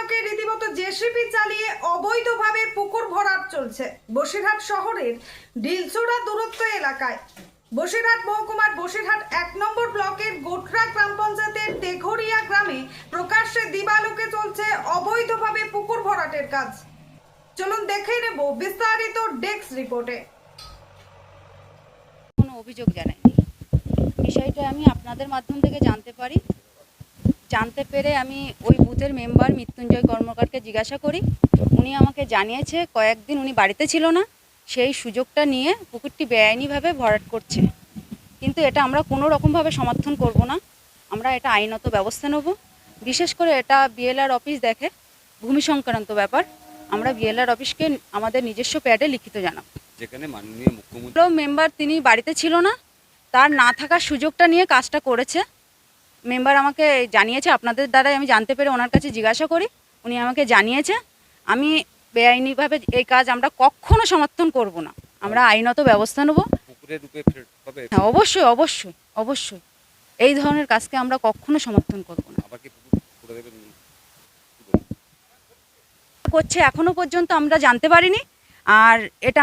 দিবালোকে রীতিমতো জেসিপি চালিয়ে অবৈধভাবে পুকুর ভরাট চলছে। বসিরহাট শহরের ডিলচোড়া দূরত্ব এলাকায়। বসিরহাট মহকুমার বসিরহাট এক নম্বর ব্লকের গোটরা গ্রাম পঞ্চায়েতের তেঘরিয়া গ্রামে প্রকাশ্যে দিবালোকে চলছে অবৈধভাবে পুকুর ভরাটের কাজ। চলুন দেখে নেব বিস্তারিত ডেস্ক রিপোর্টে। কোনো অভিযোগ জানায়নি। বিষয়টা আমি আপনাদের মাধ্যম থেকে জানতে পারি। জানতে পেরে আমি ওই বুথের মেম্বার মৃত্যুঞ্জয় কর্মকারকে জিজ্ঞাসা করি। উনি আমাকে জানিয়েছে কয়েকদিন উনি বাড়িতে ছিল না সেই সুযোগটা নিয়ে পুকুরটি বেআইনিভাবে ভরাট করছে। কিন্তু এটা আমরা কোনো রকমভাবে সমর্থন করব না আমরা এটা আইনত ব্যবস্থা নেব। বিশেষ করে এটা বিএলআর অফিস দেখে ভূমি সংক্রান্ত ব্যাপার আমরা বিএলআর অফিসকে আমাদের নিজস্ব প্যাডে লিখিত জানাব। যেখানে মাননীয় মুখ্যমন্ত্রী মেম্বার তিনি বাড়িতে ছিল না তার না থাকার সুযোগটা নিয়ে কাজটা করেছে। মেম্বার আমাকে জানিয়েছে আপনাদের দ্বারাই আমি জানতে পেরে ওনার কাছে জিজ্ঞাসা করি উনি আমাকে জানিয়েছে আমি বেআইনিভাবে এই কাজ আমরা কখনো সমর্থন করব না। আমরা আইনত ব্যবস্থা নেব। হ্যাঁ অবশ্যই অবশ্যই অবশ্যই। এই ধরনের কাজকে আমরা কখনো সমর্থন করব না? করছে এখনও পর্যন্ত আমরা জানতে পারিনি। আর এটা